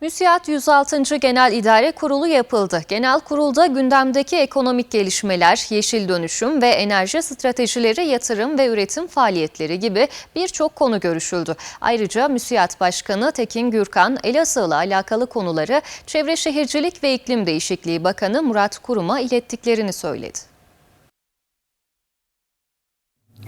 MÜSİAD 106. Genel İdare Kurulu yapıldı. Genel kurulda gündemdeki ekonomik gelişmeler, yeşil dönüşüm ve enerji stratejileri, yatırım ve üretim faaliyetleri gibi birçok konu görüşüldü. Ayrıca MÜSİAD Başkanı Tekin Gürkan, Elazığ'la alakalı konuları Çevre Şehircilik ve İklim Değişikliği Bakanı Murat Kurum'a ilettiklerini söyledi.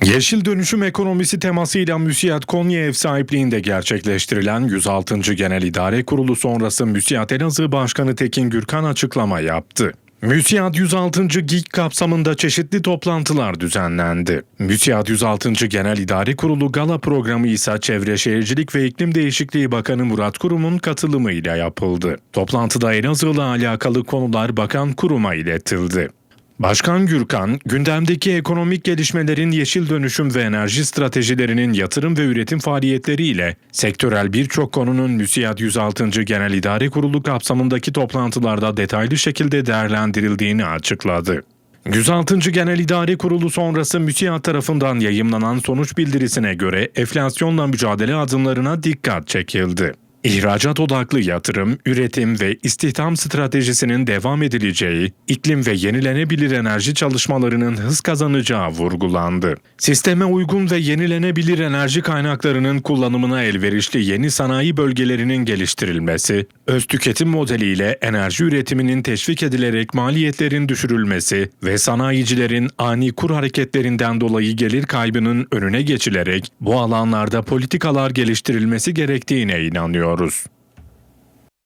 Yeşil dönüşüm ekonomisi temasıyla MÜSİAD Konya ev sahipliğinde gerçekleştirilen 106. Genel İdare Kurulu sonrası MÜSİAD Elazığ Başkanı Tekin Gürkan açıklama yaptı. MÜSİAD 106. GİK kapsamında çeşitli toplantılar düzenlendi. MÜSİAD 106. Genel İdare Kurulu gala programı ise Çevre Şehircilik ve İklim Değişikliği Bakanı Murat Kurum'un katılımıyla yapıldı. Toplantıda Elazığ'la alakalı konular Bakan Kurum'a iletildi. Başkan Gürkan, gündemdeki ekonomik gelişmelerin yeşil dönüşüm ve enerji stratejilerinin yatırım ve üretim faaliyetleriyle sektörel birçok konunun MÜSİAD 106. Genel İdare Kurulu kapsamındaki toplantılarda detaylı şekilde değerlendirildiğini açıkladı. 106. Genel İdare Kurulu sonrası MÜSİAD tarafından yayımlanan sonuç bildirisine göre enflasyonla mücadele adımlarına dikkat çekildi. İhracat odaklı yatırım, üretim ve istihdam stratejisinin devam edileceği, iklim ve yenilenebilir enerji çalışmalarının hız kazanacağı vurgulandı. Sisteme uygun ve yenilenebilir enerji kaynaklarının kullanımına elverişli yeni sanayi bölgelerinin geliştirilmesi, öz tüketim modeliyle enerji üretiminin teşvik edilerek maliyetlerin düşürülmesi ve sanayicilerin ani kur hareketlerinden dolayı gelir kaybının önüne geçilerek bu alanlarda politikalar geliştirilmesi gerektiğine inanıyor ediyoruz.